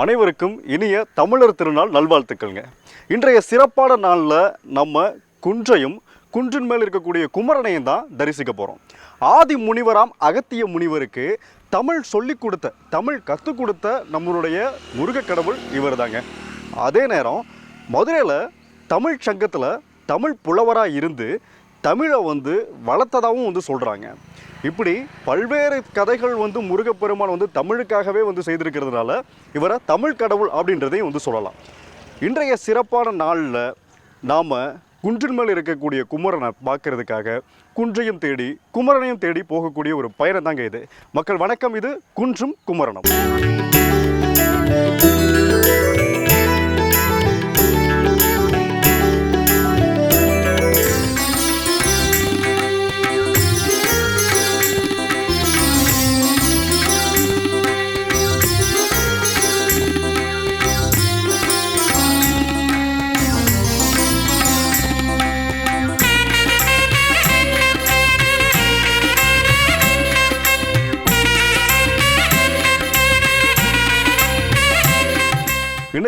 அனைவருக்கும் இனிய தமிழர் திருநாள் நல்வாழ்த்துக்கள்ங்க. இன்றைய சிறப்பான நாளில் நம்ம குன்றையும் குன்றின் மேல் இருக்கக்கூடிய குமரனையும் தான் தரிசிக்க போகிறோம் ஆதி முனிவராம் அகத்திய முனிவருக்கு தமிழ் சொல்லிக் கொடுத்த தமிழ் கற்றுக் கொடுத்த நம்மளுடைய முருகக்கடவுள் இவர் தாங்க அதே நேரம் மதுரையில் தமிழ் சங்கத்தில் தமிழ் புலவராக இருந்து தமிழை வந்து வளர்த்ததாகவும் வந்து சொல்கிறாங்க இப்படி பல்வேறு கதைகள் வந்து முருகப்பெருமான் வந்து தமிழுக்காகவே வந்து செய்திருக்கிறதுனால இவரை தமிழ் கடவுள் அப்படின்றதையும் வந்து சொல்லலாம். இன்றைய சிறப்பான நாளில் நாம் குன்றின் மேல் இருக்கக்கூடிய குமரனை பார்க்கறதுக்காக குன்றையும் தேடி குமரனையும் தேடி போகக்கூடிய ஒரு பயணம் தாங்க இது. மக்கள் வணக்கம் இது குன்றும் குமரனும்.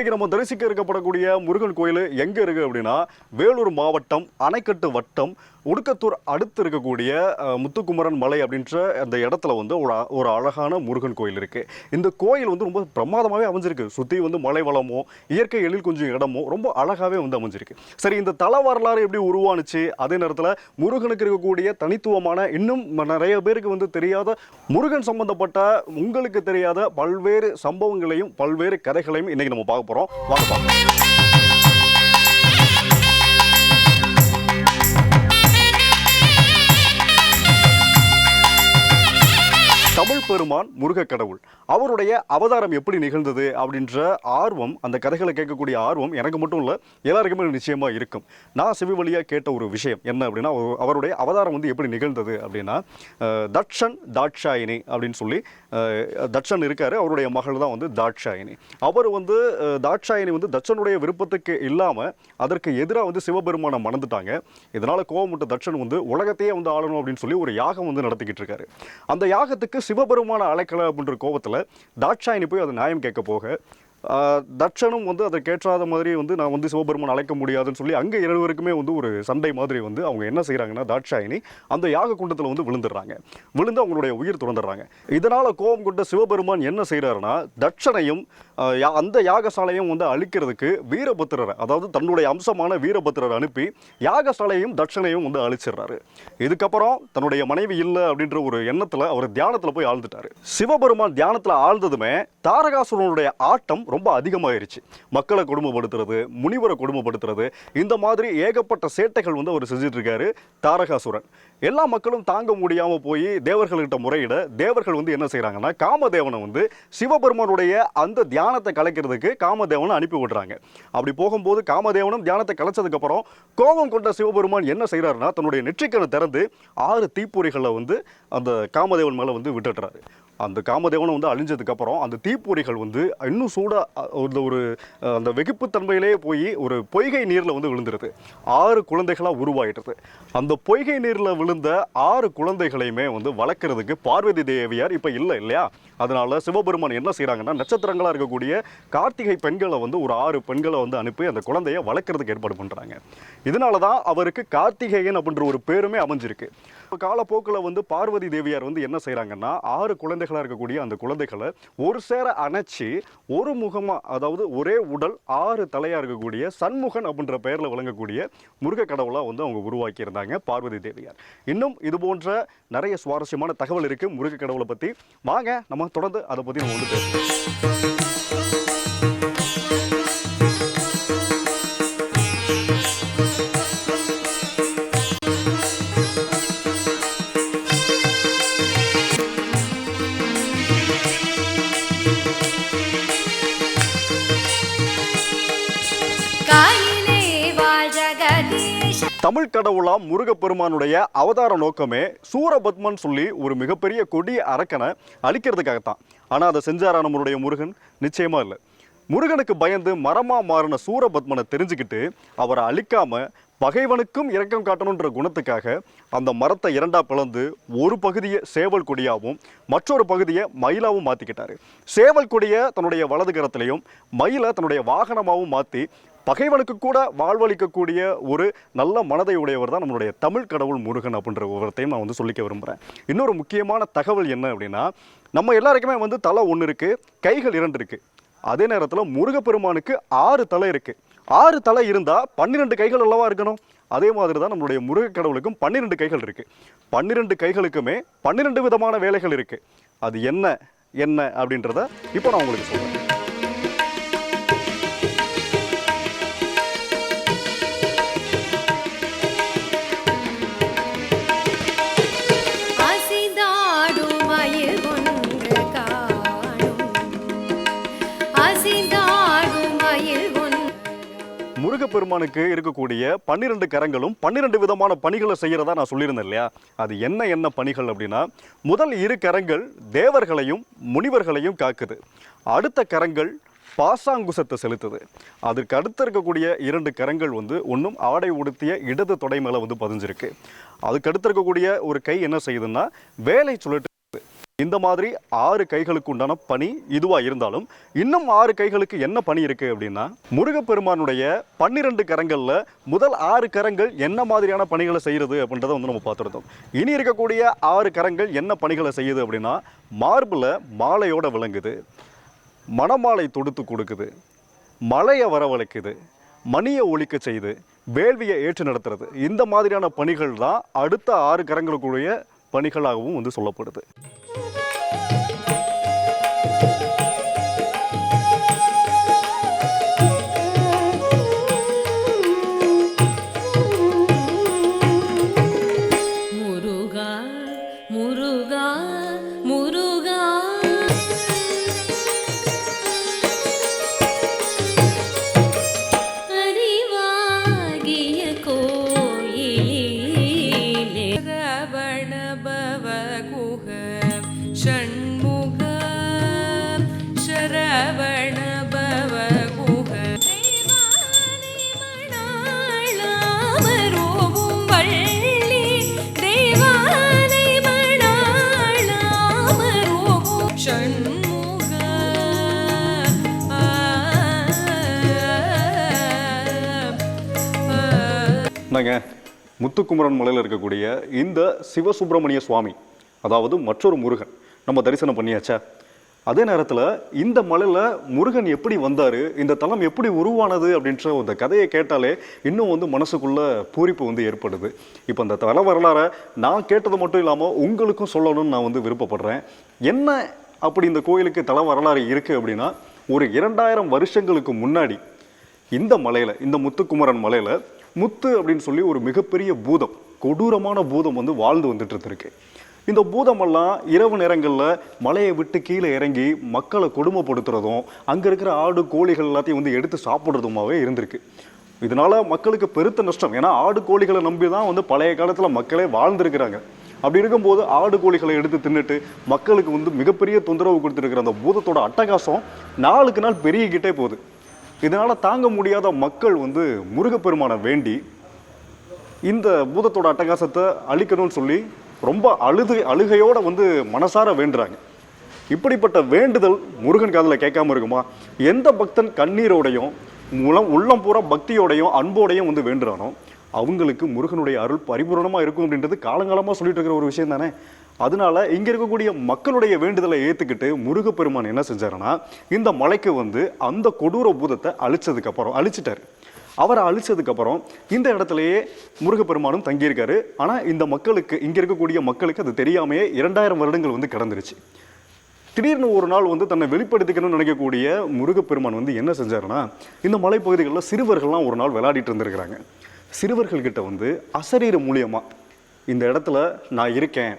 இன்றைக்கி நம்ம தரிசிக்க இருக்கப்படக்கூடிய முருகன் கோயில் எங்கே இருக்கு அப்படின்னா வேலூர் மாவட்டம் அணைக்கட்டு வட்டம் உடுக்கத்தூர் அடுத்து இருக்கக்கூடிய முத்துக்குமரன் மலை அப்படின்ற அந்த இடத்துல வந்து ஒரு ஒரு அழகான முருகன் கோயில் இருக்குது இந்த கோயில் வந்து ரொம்ப பிரமாதமாகவே அமைஞ்சிருக்கு. சுற்றி வந்து மலை வளமோ இயற்கை எழில் கொஞ்சம் இடமோ ரொம்ப அழகாகவே வந்து அமைஞ்சிருக்கு. சரி இந்த தல வரலாறு எப்படி உருவானுச்சு? அதே நேரத்தில் முருகனுக்கு இருக்கக்கூடிய தனித்துவமான இன்னும் ம- நிறைய பேருக்கு வந்து தெரியாத முருகன் சம்பந்தப்பட்ட உங்களுக்கு தெரியாத பல்வேறு சம்பவங்களையும் பல்வேறு கதைகளையும் இன்னைக்கு நம்ம பார்க்க போகிறோம் வாங்க பார்க்கலாம். தமிழ் பெருமான் முருக கடவுள் அவருடைய அவதாரம் எப்படி நிகழ்ந்தது அப்படின்ற ஆர்வம் அந்த கதைகளை கேட்கக்கூடிய ஆர்வம் எனக்கு மட்டும் இல்லை எல்லாருக்குமே நிச்சயமாக இருக்கும். நான் செவி வழியாக கேட்ட ஒரு விஷயம் என்ன அப்படின்னா அவருடைய அவதாரம் வந்து எப்படி நிகழ்ந்தது அப்படின்னா தட்சன் தாட்சாயினி அப்படின்னு சொல்லி தட்சன் இருக்கார் அவருடைய மகள் தான் வந்து தாட்சாயினி. அவர் வந்து தாட்சாயினி வந்து தட்சனுடைய விருப்பத்துக்கு இல்லாமல் அதற்கு எதிராக வந்து சிவபெருமானை மணந்துட்டாங்க. இதனால் கோவமுட்ட தட்சன் வந்து உலகத்தையே வந்து ஆளணும் அப்படின்னு சொல்லி ஒரு யாகம் வந்து நடத்திக்கிட்டு இருக்காரு. அந்த யாகத்துக்கு சிவபெருமான அழைக்கல அப்படின்ற கோபத்தில் தாட்சாயினி போய் அதை நியாயம் கேட்க போக தட்சனும் வந்து அதை கேட்காத மாதிரி வந்து நான் வந்து சிவபெருமான் அழைக்க முடியாதுன்னு சொல்லி அங்கே இருவருக்குமே வந்து ஒரு சண்டை மாதிரி வந்து அவங்க என்ன செய்கிறாங்கன்னா தாட்சாயினி அந்த யாக குண்டத்தில் வந்து விழுந்துடுறாங்க. விழுந்து அவங்களுடைய உயிர் துறந்துடுறாங்க. இதனால் கோபம் கொண்ட சிவபெருமான் என்ன செய்கிறாருன்னா தட்சனையும் யா- அந்த யாகசாலையும் வந்து அழிக்கிறதுக்கு வீரபத்திரரை அதாவது தன்னுடைய அம்சமான வீரபத்திரரை அனுப்பி யாகசாலையும் தட்சணையும் வந்து அழிச்சிடுறாரு. இதுக்கப்புறம் தன்னுடைய மனைவி இல்லை அப்படின்ற ஒரு எண்ணத்தில் அவர் தியானத்தில் போய் ஆழ்ந்துட்டாரு. சிவபெருமான் தியானத்தில் ஆழ்ந்ததுமே தாரகாசுரனுடைய ஆட்டம் ரொம்ப அதிகமாயிருச்சு. மக்களை கொடுமைப்படுத்துறது முனிவரை கொடுமைப்படுத்துறது இந்த மாதிரி ஏகப்பட்ட சேட்டைகள் வந்து அவர் செஞ்சுட்டு இருக்காரு தாரகாசுரன். எல்லா மக்களும் தாங்க முடியாமல் போய் தேவர்கள்கிட்ட முறையிட தேவர்கள் வந்து என்ன செய்கிறாங்கன்னா காமதேவனை வந்து சிவபெருமானுடைய அந்த தியானத்தை கலைக்கிறதுக்கு காமதேவனை அனுப்பி விடுறாங்க. அப்படி போகும்போது காமதேவனும் தியானத்தை கலைச்சதுக்கப்புறம் கோபம் கொண்ட சிவபெருமான் என்ன செய்கிறாருன்னா தன்னுடைய நெற்றிக்கணை திறந்து ஆறு தீப்பொறிகளை வந்து அந்த காமதேவன் மேலே வந்து விட்டுடுறாரு. அந்த காமதேவனை வந்து அழிஞ்சதுக்கு அப்புறம் அந்த தீப்பொறிகள் வந்து இன்னும் சூடாக ஒரு அந்த வெகுப்புத்தன்மையிலே போய் ஒரு பொய்கை நீரில் வந்து விழுந்துருது. ஆறு குழந்தைகளாக உருவாயிடுது. அந்த பொய்கை நீரில் விழுந்த ஆறு குழந்தைகளையுமே வந்து வளர்க்குறதுக்கு பார்வதி தேவியார் இப்போ இல்லை இல்லையா? அதனால சிவபெருமான் என்ன செய்கிறாங்கன்னா நட்சத்திரங்களாக இருக்கக்கூடிய கார்த்திகை பெண்களை வந்து ஒரு ஆறு பெண்களை வந்து அனுப்பி அந்த குழந்தைய வளர்க்குறதுக்கு ஏற்பாடு பண்ணுறாங்க இதனால தான் அவருக்கு கார்த்திகேயன் அப்படின்ற ஒரு பேருமே அமைஞ்சிருக்கு. இப்போ காலப்போக்கில் வந்து பார்வதி தேவியார் வந்து என்ன செய்கிறாங்கன்னா ஆறு குழந்தைகளாக இருக்கக்கூடிய அந்த குழந்தைகளை ஒரு சேர அணைச்சி ஒரு முகமாக அதாவது ஒரே உடல் ஆறு தலையாக இருக்கக்கூடிய சண்முகன் அப்படின்ற பெயரில் விளங்கக்கூடிய முருக கடவுளாக வந்து அவங்க உருவாக்கியிருந்தாங்க பார்வதி தேவியார். இன்னும் இது போன்ற நிறைய சுவாரஸ்யமான தகவல் இருக்குது முருக கடவுளை பற்றி வாங்க நம்ம தொடர்ந்து அதை பற்றி நம்ம வந்து பேசுவோம். தமிழ் கடவுளாம் முருகப்பெருமானுடைய அவதார நோக்கமே சூரபத்மன் சொல்லி ஒரு மிகப்பெரிய கொடிய அரக்கனை அழிக்கிறதுக்காகத்தான். ஆனால் அதை செஞ்சாரா நம்மளுடைய முருகன்? நிச்சயமா இல்லை. முருகனுக்கு பயந்து மரமா மாறின சூரபத்மனை தெரிஞ்சுக்கிட்டு அவரை அழிக்காம பகைவனுக்கும் இரக்கம் காட்டணுன்ற குணத்துக்காக அந்த மரத்தை இரண்டா பிளந்து ஒரு பகுதியை சேவல் கொடியாகவும் மற்றொரு பகுதியை மயிலாகவும் மாற்றிக்கிட்டாரு சேவல் கொடியை தன்னுடைய வலது கரத்திலையும் மயிலை தன்னுடைய வாகனமாகவும் மாற்றி பகைவனுக்கு கூட வாழ்வளிக்கக்கூடிய ஒரு நல்ல மனதை உடையவர் தான் நம்மளுடைய தமிழ் கடவுள் முருகன் அப்படின்ற ஒவ்வொருத்தையும் நான் வந்து சொல்லிக்க விரும்புகிறேன் இன்னொரு முக்கியமான தகவல் என்ன அப்படின்னா நம்ம எல்லாருக்குமே வந்து தலை ஒன்று இருக்குது கைகள் இரண்டு இருக்குது அதே நேரத்தில் முருகப்பெருமானுக்கு ஆறு தலை இருக்குது ஆறு தலை இருந்தால் பன்னிரெண்டு கைகள் அல்லவா இருக்கணும்? அதே மாதிரி தான் நம்மளுடைய முருக கடவுளுக்கும் பன்னிரெண்டு கைகள் இருக்குது பன்னிரெண்டு கைகளுக்குமே பன்னிரெண்டு விதமான வேலைகள் இருக்குது அது என்ன என்ன அப்படின்றத இப்போ நான் உங்களுக்கு சொல்கிறேன் முருகப்பெருமானுக்கு இருக்கக்கூடிய பன்னிரெண்டு கரங்களும் பன்னிரெண்டு விதமான பணிகளை செய்கிறதா நான் சொல்லியிருந்தேன் இல்லையா? அது என்ன என்ன பணிகள் அப்படின்னா முதல் இரு கரங்கள் தேவர்களையும் முனிவர்களையும் காக்குது. அடுத்த கரங்கள் பாசாங்குசத்தை செலுத்துது. அதுக்கு அடுத்து இருக்கக்கூடிய இரண்டு கரங்கள் வந்து ஒன்றும் ஆடை உடுத்திய இடது தொடை மேலே வந்து பதிஞ்சிருக்கு. அதுக்கு அடுத்து இருக்கக்கூடிய ஒரு கை என்ன செய்யுதுன்னா வேலை சுழற்று இந்த மாதிரி ஆறு கைகளுக்கு உண்டான பணி இதுவாக இருந்தாலும் இன்னும் ஆறு கைகளுக்கு என்ன பணி இருக்கு அப்படின்னா முருகப்பெருமானுடைய பன்னிரெண்டு கரங்களில் முதல் ஆறு கரங்கள் என்ன மாதிரியான பணிகளை செய்கிறது அப்படின்றத வந்து நம்ம பார்த்துருந்தோம். இனி இருக்கக்கூடிய ஆறு கரங்கள் என்ன பணிகளை செய்யுது அப்படின்னா மார்பில் மாலையோடு விளங்குது மணமாலை தொடுத்து கொடுக்குது மலையை வரவழைக்குது மணியை ஒழிக்க செய்து வேள்வியை ஏற்று நடத்துறது. இந்த மாதிரியான பணிகள் தான் அடுத்த ஆறு கரங்களுக்குரிய பணிகளாகவும் வந்து சொல்லப்படுது. மணாளாமரோவும் ஷண்முக நாங்க முத்துக்குமரன் மலையில் இருக்கக்கூடிய இந்த சிவசுப்பிரமணிய சுவாமி அதாவது மற்றொரு முருகன். நம்ம தரிசனம் பண்ணியாச்சா? அதே நேரத்தில் இந்த மலையில் முருகன் எப்படி வந்தார்? இந்த தலம் எப்படி உருவானது அப்படின்ற அந்த கதையை கேட்டாலே இன்னும் வந்து மனசுக்குள்ளே பூரிப்பு வந்து ஏற்படுது. இப்போ அந்த தல வரலாறை நான் கேட்டது மட்டும் இல்லாமல் உங்களுக்கும் சொல்லணும்னு நான் வந்து விருப்பப்படுறேன். என்ன அப்படி இந்த கோயிலுக்கு தல வரலாறு இருக்குது அப்படின்னா ஒரு இரண்டாயிரம் வருஷங்களுக்கு முன்னாடி இந்த மலையில் இந்த முத்துக்குமரன் மலையில் முத்து அப்படின்னு சொல்லி ஒரு மிகப்பெரிய பூதம் கொடூரமான பூதம் வந்து வாழ்ந்து வந்துட்டு இருந்திருக்கு. இந்த பூதமெல்லாம் இரவு நேரங்களில் மலையை விட்டு கீழே இறங்கி மக்களை கொடுமைப்படுத்துறதும் அங்கே இருக்கிற ஆடு கோழிகள் எல்லாத்தையும் வந்து எடுத்து சாப்பிட்றதுமாவே இருந்திருக்கு. இதனால மக்களுக்கு பெருத்த நஷ்டம். ஏன்னா ஆடு கோழிகளை நம்பி தான் வந்து பழைய காலத்தில் மக்களே வாழ்ந்திருக்கிறாங்க. அப்படி இருக்கும்போது ஆடு கோழிகளை எடுத்து தின்னுட்டு மக்களுக்கு வந்து மிகப்பெரிய தொந்தரவு கொடுத்துருக்கிற அந்த பூதத்தோட அட்டகாசம் நாளுக்கு நாள் பெருகிக்கிட்டே போகுது. இதனால் தாங்க முடியாத மக்கள் வந்து முருகப்பெருமானை வேண்டி இந்த பூதத்தோட அட்டகாசத்தை அழிக்கணும்னு சொல்லி ரொம்ப அழுது அழுகையோடு வந்து மனசார வேண்டுறாங்க. இப்படிப்பட்ட வேண்டுதல் முருகன் காதில் கேட்காம இருக்குமா? எந்த பக்தன் கண்ணீரோடையும் முலம் உள்ளம் பூரா பக்தியோடையும் அன்போடையும் வந்து வேண்டுறானோ அவங்களுக்கு முருகனுடைய அருள் பரிபூரணமாக இருக்கும் அப்படின்றது காலங்காலமாக சொல்லிட்டு இருக்கிற ஒரு விஷயம் தானே. அதனால இங்கே இருக்கக்கூடிய மக்களுடைய வேண்டுதலை ஏற்றுக்கிட்டு முருகப்பெருமான் என்ன செஞ்சாருன்னா இந்த மலைக்கு வந்து அந்த கொடூர பூதத்தை அழிச்சதுக்கப்புறம் அழிச்சிட்டார் அழிச்சிட்டாரு. அவரை அழிச்சதுக்கப்புறம் இந்த இடத்துலயே முருகப்பெருமானும் தங்கியிருக்காரு. ஆனால் இந்த மக்களுக்கு இங்கே இருக்கக்கூடிய மக்களுக்கு அது தெரியாமையே இரண்டாயிரம் வருடங்கள் வந்து கிடந்துருச்சு. திடீர்னு ஒரு நாள் வந்து தன்னை வெளிப்படுத்திக்கணும்னு நினைக்கக்கூடிய முருகப்பெருமான் வந்து என்ன செஞ்சாருன்னா இந்த மலைப்பகுதிகளில் சிறுவர்கள்லாம் ஒரு நாள் விளையாடிட்டு இருந்திருக்கிறாங்க. சிறுவர்கள்கிட்ட வந்து அசரீர மூலியமாக இந்த இடத்துல நான் இருக்கேன்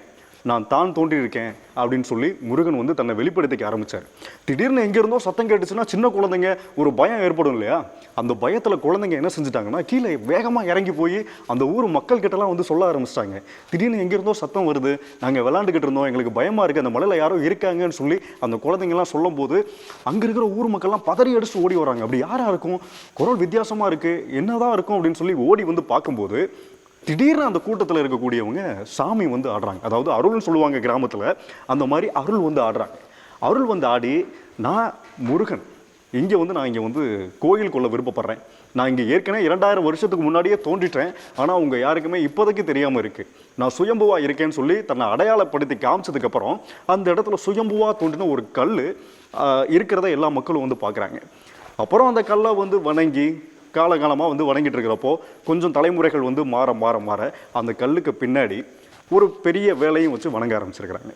நான் தான் தோன்றியிருக்கேன் அப்படின்னு சொல்லி முருகன் வந்து தன்னை வெளிப்படுத்திக்க ஆரம்பிச்சார். திடீர்னு எங்கேருந்தோ சத்தம் கேட்டுச்சுன்னா சின்ன குழந்தைங்க ஒரு பயம் ஏற்படும் இல்லையா? அந்த பயத்தில் குழந்தைங்க என்ன செஞ்சுட்டாங்கன்னா கீழே வேகமாக இறங்கி போய் அந்த ஊர் மக்கள் கிட்டலாம் வந்து சொல்ல ஆரம்பிச்சிட்டாங்க. திடீர்னு எங்கேருந்தோ சத்தம் வருது நாங்கள் விளாண்டுக்கிட்டு இருந்தோம் எங்களுக்கு பயமாக இருக்குது அந்த மலையில் யாரோ இருக்காங்கன்னு சொல்லி அந்த குழந்தைங்கலாம் சொல்லும்போது அங்கே இருக்கிற ஊர் மக்கள்லாம் பதறி அடிச்சு ஓடி வராங்க. அப்படி யாராக இருக்கும் குரல் வித்தியாசமாக இருக்குது என்னதான் இருக்கும் அப்படின்னு சொல்லி ஓடி வந்து பார்க்கும்போது திடீர்னு அந்த கூட்டத்தில் இருக்கக்கூடியவங்க சாமி வந்து ஆடுறாங்க. அதாவது அருள்னு சொல்லுவாங்க கிராமத்தில் அந்த மாதிரி அருள் வந்து ஆடுறாங்க. அருள் வந்து ஆடி நான் முருகன் இங்கே வந்து நான் இங்கே வந்து கோயில் கொள்ள விருப்பப்படுறேன். நான் இங்கே ஏற்கனவே இரண்டாயிரம் வருஷத்துக்கு முன்னாடியே தோன்றிட்டேன். ஆனால் உங்கள் யாருக்குமே இப்போதைக்கு தெரியாமல் இருக்குது நான் சுயம்புவாக இருக்கேன்னு சொல்லி தன்னை அடையாளப்படுத்தி காமிச்சதுக்கப்புறம் அந்த இடத்துல சுயம்புவாக தோன்றின ஒரு கல் இருக்கிறத எல்லா மக்களும் வந்து பார்க்குறாங்க. அப்புறம் அந்த கல்லை வந்து வணங்கி காலகாலமாக வந்து வணங்கிட்டு இருக்கிறப்போ கொஞ்சம் தலைமுறைகள் வந்து மாற மாற மாற அந்த கல்லுக்கு பின்னாடி ஒரு பெரிய வேலையும் வச்சு வணங்க ஆரம்பிச்சிருக்கிறாங்க.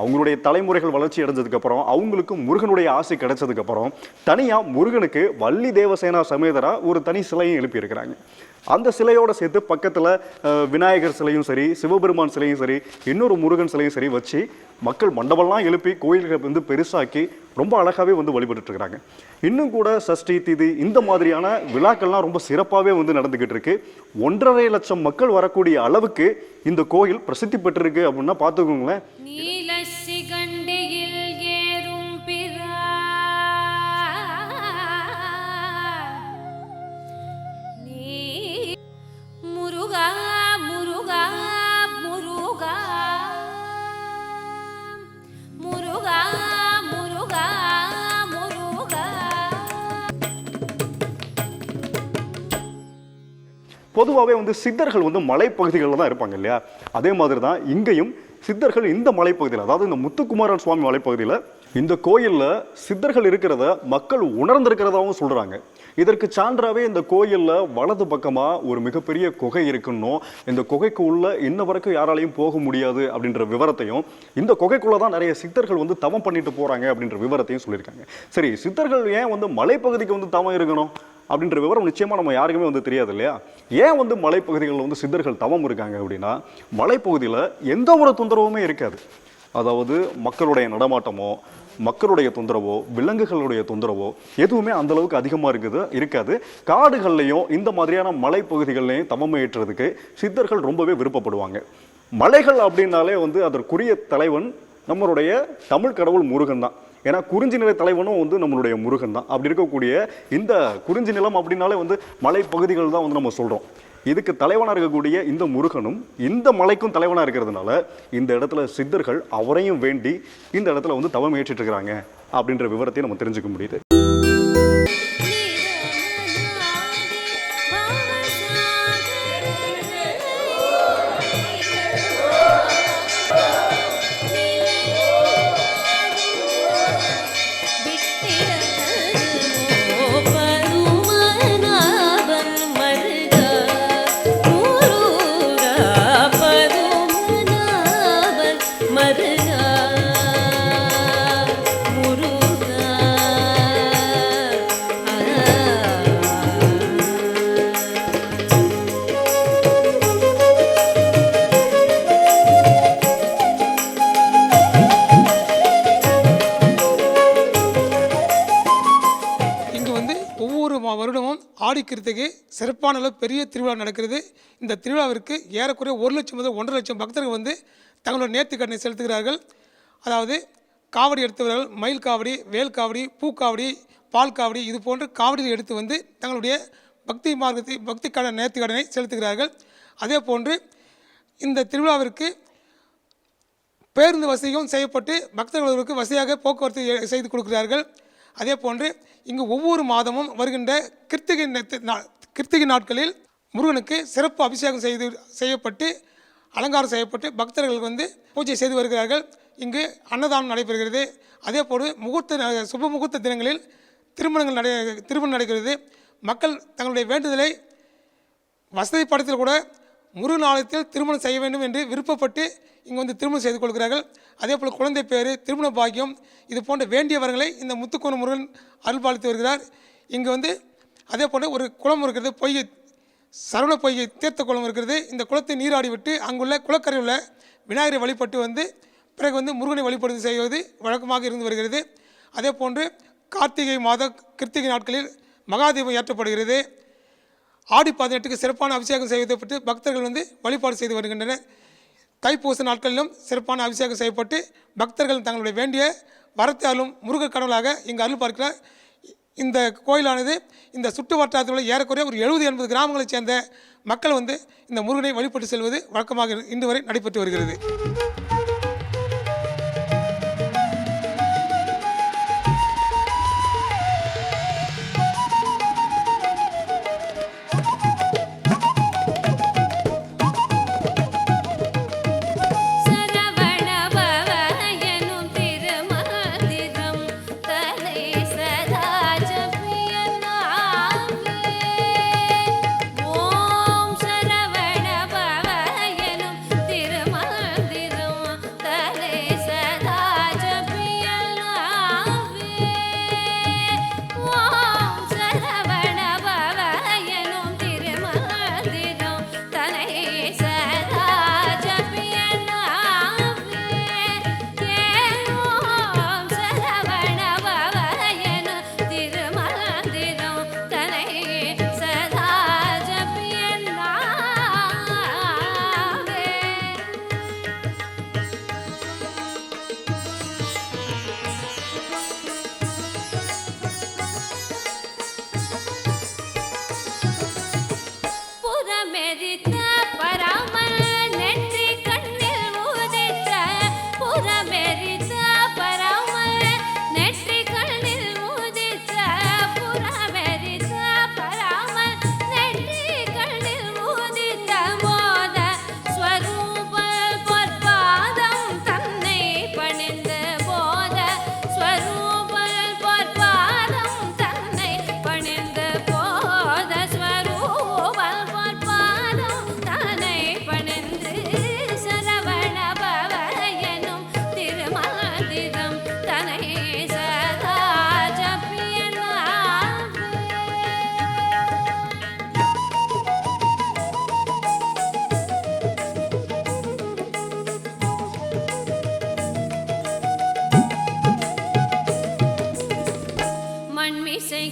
அவங்களுடைய தலைமுறைகள் வளர்ச்சி அடைஞ்சதுக்கப்புறம் அவங்களுக்கு முருகனுடைய ஆசை கிடைச்சதுக்கப்புறம் தனியாக முருகனுக்கு வள்ளி தேவசேனா சமேதரா ஒரு தனி சிலையும் எழுப்பியிருக்கிறாங்க. அந்த சிலையோட சேர்த்து பக்கத்தில் விநாயகர் சிலையும் சரி சிவபெருமான் சிலையும் சரி இன்னொரு முருகன் சிலையும் சரி வச்சு மக்கள் மண்டபம்லாம் எழுப்பி கோயில்களை வந்து பெருசாக்கி ரொம்ப அழகாகவே வந்து வழிபட்டுருக்குறாங்க இன்னும் கூட சஷ்டி திதி இந்த மாதிரியான விழாக்கள்லாம் ரொம்ப சிறப்பாகவே வந்து நடந்துக்கிட்டு இருக்கு ஒன்றரை லட்சம் மக்கள் வரக்கூடிய அளவுக்கு இந்த கோயில் பிரசித்தி பெற்றிருக்கு அப்படின்னா பார்த்துக்கோங்களேன். பொதுவாகவே வந்து சித்தர்கள் வந்து மலைப்பகுதிகளில் தான் இருப்பாங்க இல்லையா? அதே மாதிரி தான் இங்கேயும் சித்தர்கள் இந்த மலைப்பகுதியில் அதாவது இந்த முத்துக்குமாரன் சுவாமி மலைப்பகுதியில் இந்த கோயிலில் சித்தர்கள் இருக்கிறத மக்கள் உணர்ந்திருக்கிறதாகவும் சொல்கிறாங்க இதற்கு சான்றாவே இந்த கோயிலில் வலது பக்கமாக ஒரு மிகப்பெரிய குகை இருக்குன்னும் இந்த குகைக்கு உள்ள இன்ன வரைக்கும் யாராலையும் போக முடியாது அப்படின்ற விவரத்தையும் இந்த குகைக்குள்ளே தான் நிறைய சித்தர்கள் வந்து தவம் பண்ணிட்டு போகிறாங்க அப்படின்ற விவரத்தையும் சொல்லியிருக்காங்க. சரி சித்தர்கள் ஏன் வந்து மலைப்பகுதிக்கு வந்து தவம் இருக்கணும் அப்படின்ற விவரம் நிச்சயமாக நம்ம யாருக்குமே வந்து தெரியாது இல்லையா? ஏன் வந்து மலைப்பகுதிகளில் வந்து சித்தர்கள் தவம் இருக்காங்க அப்படின்னா மலைப்பகுதியில் எந்த ஒரு தொந்தரவுமே இருக்காது. அதாவது மக்களுடைய நடமாட்டமோ மக்களுடைய தொந்தரவோ விலங்குகளுடைய தொந்தரவோ எதுவுமே அந்த அளவுக்கு அதிகமாக இருக்குது இருக்காது. காடுகள்லையும் இந்த மாதிரியான மலைப்பகுதிகள்லையும் தவம் ஏற்றுறதுக்கு சித்தர்கள் ரொம்பவே விருப்பப்படுவாங்க. மலைகள் அப்படின்னாலே வந்து அதற்குரிய தலைவன் நம்மளுடைய தமிழ் கடவுள் முருகன் தான். ஏன்னா குறிஞ்சி நில தலைவனும் வந்து நம்மளுடைய முருகன் தான். அப்படி இருக்கக்கூடிய இந்த குறிஞ்சி நிலம் அப்படின்னாலே வந்து மலைப்பகுதிகள் தான் வந்து நம்ம சொல்கிறோம் இதுக்கு தலைவனாக இருக்கக்கூடிய இந்த முருகனும் இந்த மலைக்கும் தலைவனாக இருக்கிறதுனால இந்த இடத்துல சித்தர்கள் அவரையும் வேண்டி இந்த இடத்துல வந்து தவம் ஏற்றிட்டு இருக்கிறாங்க அப்படின்ற விவரத்தையும் நம்ம தெரிஞ்சுக்க முடியுது. சிறப்பான அளவு பெரிய திருவிழா நடக்கிறது. இந்த திருவிழாவிற்கு ஏறக்குறைய ஒரு லட்சம் முதல் ஒன்றரை லட்சம் பக்தர்கள் வந்து தங்களோட நேர்த்திக்கடனை செலுத்துகிறார்கள். அதாவது காவடி எடுத்தவர்கள் மயில் காவடி வேல் காவடி பூக்காவடி பால் காவடி இது போன்ற காவடிகள் எடுத்து வந்து தங்களுடைய பக்தி மார்க்கத்தை பக்தி கடன் நேர்த்திக்கடனை செலுத்துகிறார்கள். அதே போன்று இந்த திருவிழாவிற்கு பேருந்து வசதியும் செய்யப்பட்டு பக்தர்களுக்கு வசதியாக போக்குவரத்து செய்து கொடுக்கிறார்கள். அதே போன்று இங்கு ஒவ்வொரு மாதமும் வருகின்ற கிருத்திகை நா- கிருத்திகை நாட்களில் முருகனுக்கு சிறப்பு அபிஷேகம் செய்து செய்யப்பட்டு அலங்காரம் செய்யப்பட்டு பக்தர்கள் வந்து பூஜை செய்து வருகிறார்கள். இங்கு அன்னதானம் நடைபெறுகிறது. அதே போல் முகூர்த்த சுப முகூர்த்த தினங்களில் திருமணங்கள் நடை திருமணம் நடக்கிறது மக்கள் தங்களுடைய வேண்டுதலை வசதி படத்தில் கூட முருகன் ஆலயத்தில் திருமணம் செய்ய வேண்டும் என்று விருப்பப்பட்டு இங்கே வந்து திருமணம் செய்து கொள்கிறார்கள். அதே போல் குழந்தை பேர் திருமண பாக்கியம் இது போன்ற வேண்டிய வரங்களை இந்த முத்துக்கோண முருகன் அருள்பாலித்து வருகிறார். இங்கே வந்து அதே போல் ஒரு குளம் இருக்கிறது பொய்கை சரவண பொய்கை தீர்த்த குளம் இருக்கிறது. இந்த குளத்தை நீராடி விட்டு அங்குள்ள குளக்கரை உள்ள விநாயகரை வழிபட்டு வந்து பிறகு வந்து முருகனை வழிபடுவது செய்வது வழக்கமாக இருந்து வருகிறது. அதே போன்று கார்த்திகை மாத கிருத்திகை நாட்களில் மகாதீபம் ஏற்றப்படுகிறது. ஆடி பதினெட்டுக்கு சிறப்பான அபிஷேகம் செய்வதை பற்றி பக்தர்கள் வந்து வழிபாடு செய்து வருகின்றனர். தைப்பூச நாட்களிலும் சிறப்பான அபிஷேகம் செய்யப்பட்டு பக்தர்கள் தங்களுடைய வேண்டிய வரத்தை அருளும் முருகர் கடவுளாக இங்கு அருள் பார்க்கிறார். இந்த கோயிலானது இந்த சுற்று வட்டாரத்தில் உள்ள ஏறக்குறைய ஒரு எழுபது எண்பது கிராமங்களைச் சேர்ந்த மக்கள் வந்து இந்த முருகனை வழிபட்டு செல்வது வழக்கமாக இன்று வரை நடைபெற்று வருகிறது.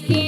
making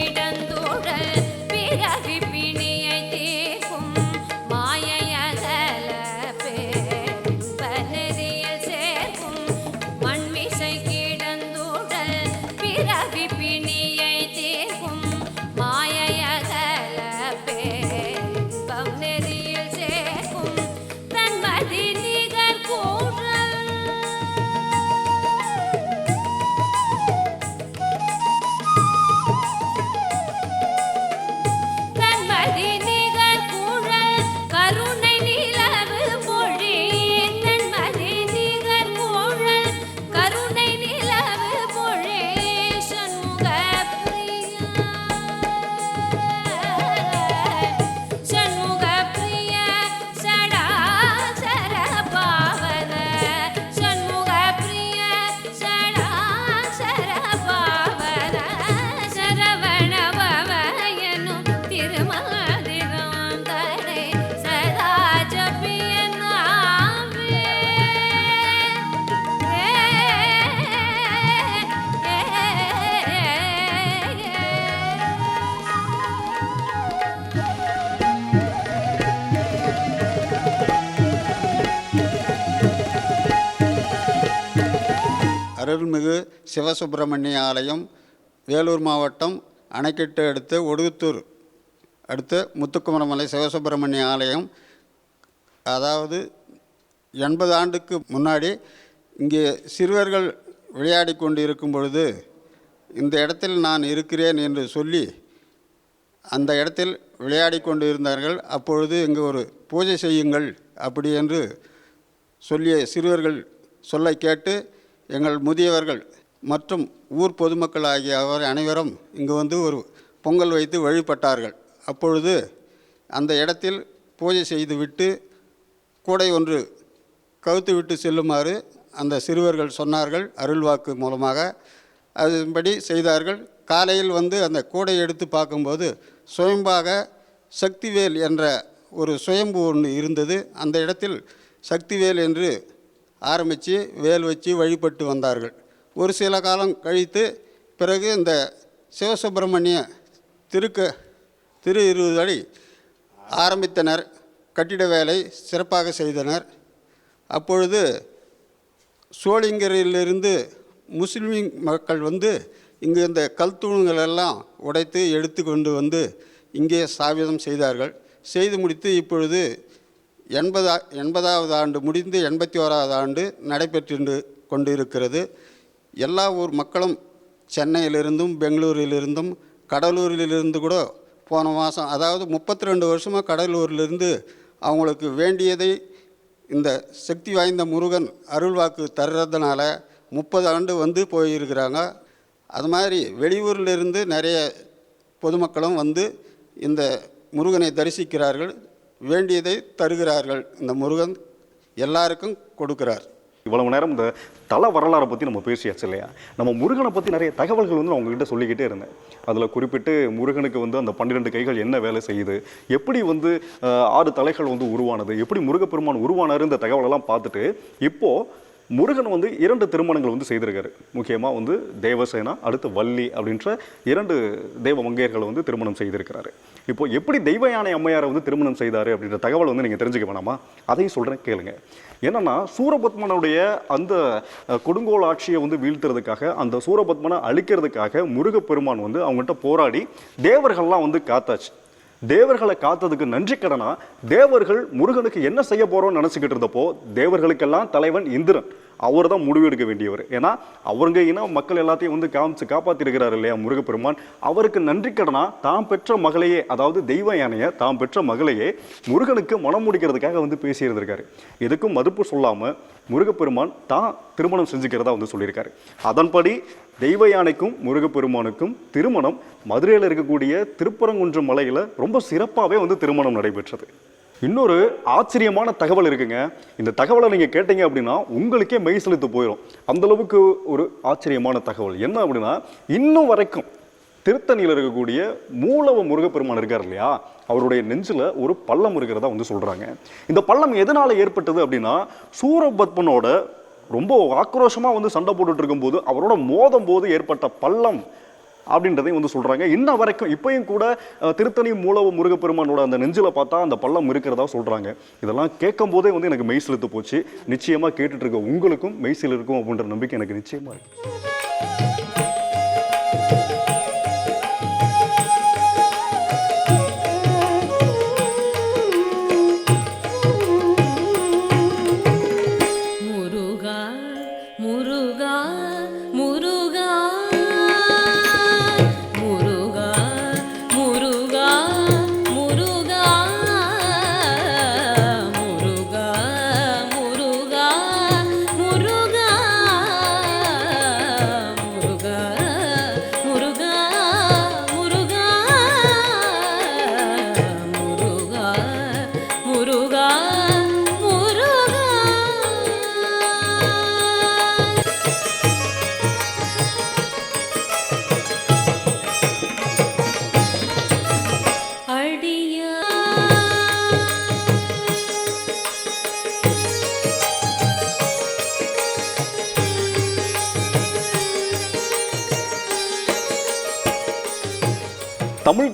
சிவசுப்பிரமணிய ஆலயம் வேலூர் மாவட்டம் அணைக்கட்டு அடுத்து ஒடுகுத்தூர் அடுத்து முத்துக்குமரமலை சிவசுப்பிரமணிய ஆலயம் அதாவது எண்பது ஆண்டுக்கு முன்னாடி இங்கே சிறுவர்கள் விளையாடி கொண்டு இருக்கும் பொழுது இந்த இடத்தில் நான் இருக்கிறேன் என்று சொல்லி அந்த இடத்தில் விளையாடி கொண்டு இருந்தார்கள் அப்பொழுது இங்கு ஒரு பூஜை செய்யுங்கள் அப்படி என்று சொல்லிய சிறுவர்கள் சொல்லை கேட்டு எங்கள் முதியவர்கள் மற்றும் ஊர் பொதுமக்கள் ஆகிய அவர் அனைவரும் இங்கு வந்து ஒரு பொங்கல் வைத்து வழிபட்டார்கள். அப்பொழுது அந்த இடத்தில் பூஜை செய்துவிட்டு கூடை ஒன்று கவுத்து விட்டு செல்லுமாறு அந்த சிறுவர்கள் சொன்னார்கள் அருள்வாக்கு மூலமாக. அதன்படி செய்தார்கள். காலையில் வந்து அந்த கூடை எடுத்து பார்க்கும்போது சுயம்பாக சக்திவேல் என்ற ஒரு சுயம்பு ஒன்று இருந்தது. அந்த இடத்தில் சக்திவேல் என்று ஆரம்பித்து வேல் வச்சு வழிபட்டு வந்தார்கள். ஒரு சில காலம் கழித்து பிறகு இந்த சிவசுப்பிரமணிய திருக்கு திரு இருபது அடி ஆரம்பித்தனர். கட்டிட வேலை சிறப்பாக செய்தனர். அப்பொழுது சோளிங்கரிலிருந்து முஸ்லீம் மக்கள் வந்து இங்கு இந்த கல் எல்லாம் உடைத்து எடுத்து கொண்டு வந்து இங்கே ஸ்தாபிதம் செய்தார்கள். செய்து முடித்து இப்பொழுது எண்பதா எண்பதாவது ஆண்டு முடிந்து எண்பத்தி ஓராவது ஆண்டு நடைபெற்று கொண்டு இருக்கிறது எல்லா ஊர் மக்களும் சென்னையிலிருந்தும் பெங்களூரிலிருந்தும் கடலூரிலிருந்து கூட போன மாதம் அதாவது முப்பத்தி ரெண்டு வருஷமாக கடலூரிலிருந்து அவங்களுக்கு வேண்டியதை இந்த சக்தி வாய்ந்த முருகன் அருள்வாக்கு தர்றதுனால முப்பது ஆண்டு வந்து போயிருக்கிறாங்க. அது மாதிரி வெளியூரிலிருந்து நிறைய பொதுமக்களும் வந்து இந்த முருகனை தரிசிக்கிறார்கள். வேண்டியதை தருகிறார்கள். இந்த முருகன் எல்லாருக்கும் கொடுக்கிறார். இவ்வளவு நேரம் இந்த தல வரலாறை பற்றி நம்ம பேசியாச்சு இல்லையா? நம்ம முருகனை பற்றி நிறைய தகவல்கள் வந்து நான் உங்ககிட்ட சொல்லிக்கிட்டே இருந்தேன். அதில் குறிப்பிட்டு முருகனுக்கு வந்து அந்த பன்னிரெண்டு கைகள் என்ன வேலை செய்யுது? எப்படி வந்து ஆறு தலைகள் வந்து உருவானது? எப்படி முருகப்பெருமான் உருவானாரு? இந்த தகவலெல்லாம் பார்த்துட்டு இப்போது முருகன் வந்து இரண்டு திருமணங்கள் வந்து செய்திருக்காரு. முக்கியமாக வந்து தேவசேனா அடுத்து வள்ளி அப்படின்ற இரண்டு தெய்வ மங்கையர்களை வந்து திருமணம் செய்திருக்கிறாரு. இப்போ எப்படி தெய்வ யானை அம்மையாரை வந்து திருமணம் செய்தார் அப்படின்ற தகவல் வந்து நீங்கள் தெரிஞ்சுக்க வேணாமா? அதையும் சொல்கிறேன் கேளுங்க. என்னன்னா சூரபத்மனுடைய அந்த கொடுங்கோல் ஆட்சியை வந்து வீழ்த்துறதுக்காக அந்த சூரபத்மனை அழிக்கிறதுக்காக முருகப்பெருமான் வந்து அவங்ககிட்ட போராடி தேவர்கள்லாம் வந்து காத்தாச்சு. தேவர்களை காத்ததுக்கு நன்றி கடனா? தேவர்கள் முருகனுக்கு என்ன செய்ய போறோம்னு நினைச்சுக்கிட்டு இருந்தப்போ தேவர்களுக்கெல்லாம் தலைவன் இந்திரன். அவர் தான் முடிவெடுக்க வேண்டியவர். ஏன்னா அவருங்க இன மக்கள் எல்லாத்தையும் வந்து காமிச்சு காப்பாத்திருக்கிறார் இல்லையா முருகப்பெருமான்? அவருக்கு நன்றி கடனா? தாம் பெற்ற மகளையே அதாவது தெய்வ யானையை தாம் பெற்ற மகளையே முருகனுக்கு மனம் முடிக்கிறதுக்காக வந்து பேசியிருந்திருக்காரு. எதுக்கும் மதிப்பு சொல்லாம முருகப்பெருமான் தான் திருமணம் செஞ்சுக்கிறதா வந்து சொல்லியிருக்காரு. அதன்படி தெய்வ யானைக்கும் முருகப்பெருமானுக்கும் திருமணம். மதுரையில் இருக்கக்கூடிய திருப்பரங்குன்றம் மலையில் ரொம்ப சிறப்பாகவே வந்து திருமணம் நடைபெற்றது. இன்னொரு ஆச்சரியமான தகவல் இருக்குங்க. இந்த தகவலை நீங்கள் கேட்டீங்க அப்படின்னா உங்களுக்கே மெய் செலுத்து போயிடும் அந்தளவுக்கு ஒரு ஆச்சரியமான தகவல். என்ன அப்படின்னா இன்னும் வரைக்கும் திருத்தணியில் இருக்கக்கூடிய மூலவ முருகப்பெருமான் இருக்கார் இல்லையா? அவருடைய நெஞ்சில் ஒரு பள்ளம் இருக்கிறதா வந்து சொல்கிறாங்க இந்த பள்ளம் எதனால் ஏற்பட்டது அப்படின்னா சூரபத்மனோட ரொம்ப ஆக்ரோஷமாக வந்து சண்டை போட்டுட்டு இருக்கும்போது அவரோட மோதும் போது ஏற்பட்ட பள்ளம் அப்படின்றதையும் வந்து சொல்கிறாங்க இன்ன வரைக்கும் இப்பயும் கூட திருத்தணி மூலவ முருகப்பெருமானோட அந்த நெஞ்சில் பார்த்தா அந்த பள்ளம் இருக்கிறதா சொல்கிறாங்க இதெல்லாம் கேட்கும் போதே வந்து எனக்கு மெய் செலுத்து போச்சு. நிச்சயமாக கேட்டுட்ருக்க உங்களுக்கும் மெய் இருக்கும் அப்படின்ற நம்பிக்கை எனக்கு நிச்சயமாக இருக்குது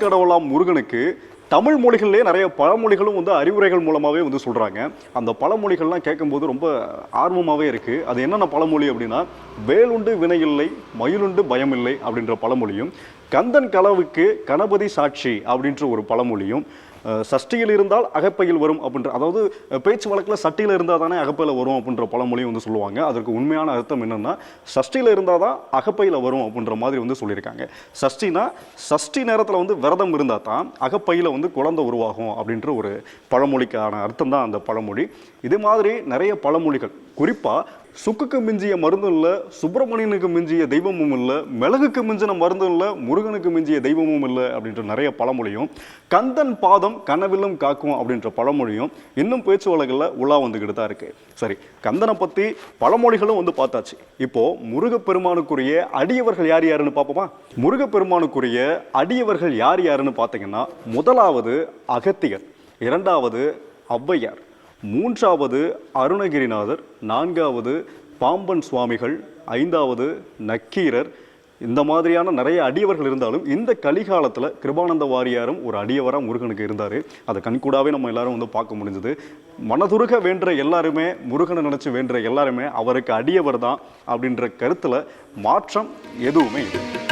கடவுளாம் முருகனுக்கு தமிழ் மொழிகள்லேயே நிறைய பழமொழிகளும் வந்து அறிவுரைகள் மூலமாகவே வந்து சொல்கிறாங்க அந்த பழமொழிகள்லாம் கேட்கும்போது ரொம்ப ஆர்வமாகவே இருக்குது அது என்னென்ன பழமொழி அப்படின்னா வேலுண்டு வினையில்லை மயிலுண்டு பயமில்லை அப்படின்ற பழமொழியும் கந்தன் கலவுக்கு கணபதி சாட்சி அப்படின்ற ஒரு பழமொழியும் சஷ்டியில் இருந்தால் அகப்பையில் வரும் அப்படின்ற அதாவது பேச்சு வழக்கில் சட்டியில் இருந்தால் தானே அகப்பையில் வரும் அப்படின்ற பழமொழியும் வந்து சொல்லுவாங்க. அதற்கு உண்மையான அர்த்தம் என்னென்னா சஷ்டியில் இருந்தால் தான் அகப்பையில் வரும் அப்படின்ற மாதிரி வந்து சொல்லியிருக்காங்க. சஷ்டினா சஷ்டி நேரத்தில் வந்து விரதம் இருந்தால் தான் அகப்பையில் வந்து குழந்தை உருவாகும் அப்படின்ற ஒரு பழமொழிக்கான அர்த்தம் தான் அந்த பழமொழி. இது மாதிரி நிறைய பழமொழிகள். குறிப்பாக சுக்குக்கு மிஞ்சிய மருந்தும் இல்லை சுப்பிரமணியனுக்கு மிஞ்சிய தெய்வமும் இல்லை மிளகுக்கு மிஞ்சின மருந்தும் இல்லை முருகனுக்கு மிஞ்சிய தெய்வமும் இல்லை அப்படின்ற நிறைய பழமொழியும் கந்தன் பாதம் கனவிலும் காக்கும் அப்படின்ற பழமொழியும் இன்னும் பேச்சு வழக்கில் உலா வந்துக்கிட்டு தான் இருக்குது சரி கந்தனை பற்றி பழமொழிகளும் வந்து பார்த்தாச்சு. இப்போது முருகப்பெருமானுக்குரிய அடியவர்கள் யார் யாருன்னு பார்ப்போமா? முருகப்பெருமானுக்குரிய அடியவர்கள் யார் யாருன்னு பார்த்தீங்கன்னா முதலாவது அகத்தியர் இரண்டாவது ஔவையார். மூன்றாவது அருணகிரிநாதர் நான்காவது பாம்பன் சுவாமிகள் ஐந்தாவது நக்கீரர். இந்த மாதிரியான நிறைய அடியவர்கள் இருந்தாலும் இந்த கலிகாலத்தில் கிருபானந்த வாரியாரும் ஒரு அடியவராக முருகனுக்கு இருந்தார். அதை கண்கூடாவே நம்ம எல்லாரும் வந்து பார்க்க முடிஞ்சது. மனதுருக வேண்டுற எல்லாருமே முருகனை நினச்சி வேண்டுற எல்லாருமே அவருக்கு அடியவர் தான் அப்படின்ற கருத்தில் மாற்றம் எதுவுமே இல்லை.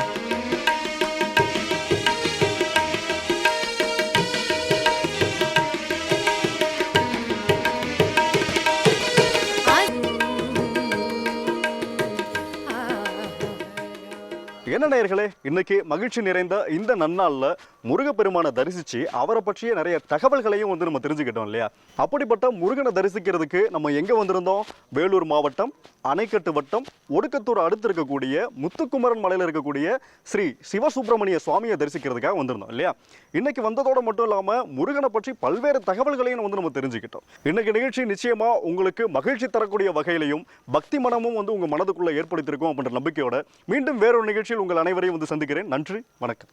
என்ன நேயர்களே இன்னைக்கு மகிழ்ச்சி நிறைந்த இந்த நன்னாளில் முருகப்பெருமானை தரிசித்து அவரை பற்றிய நிறைய தகவல்களையும் வந்து நம்ம தெரிஞ்சுக்கிட்டோம் இல்லையா? அப்படிப்பட்ட முருகனை தரிசிக்கிறதுக்கு நம்ம எங்கே வந்திருந்தோம்? வேலூர் மாவட்டம் அணைக்கட்டு வட்டம் ஒடுக்கத்தூர் அடுத்து இருக்கக்கூடிய முத்துக்குமரன் மலையில் இருக்கக்கூடிய ஸ்ரீ சிவசுப்பிரமணிய சுவாமியை தரிசிக்கிறதுக்காக வந்திருந்தோம் இல்லையா? இன்னைக்கு வந்ததோட மட்டும் இல்லாமல் முருகனை பற்றி பல்வேறு தகவல்களையும் வந்து நம்ம தெரிஞ்சுக்கிட்டோம். இன்னைக்கு நிகழ்ச்சி நிச்சயமாக உங்களுக்கு மகிழ்ச்சி தரக்கூடிய வகையிலையும் பக்தி மனமும் வந்து உங்கள் மனதுக்குள்ளே ஏற்படுத்தியிருக்கும் அப்படின்ற நம்பிக்கையோட மீண்டும் வேறொரு நிகழ்ச்சியில் உங்கள் அனைவரையும் வந்து சந்திக்கிறேன். நன்றி வணக்கம்.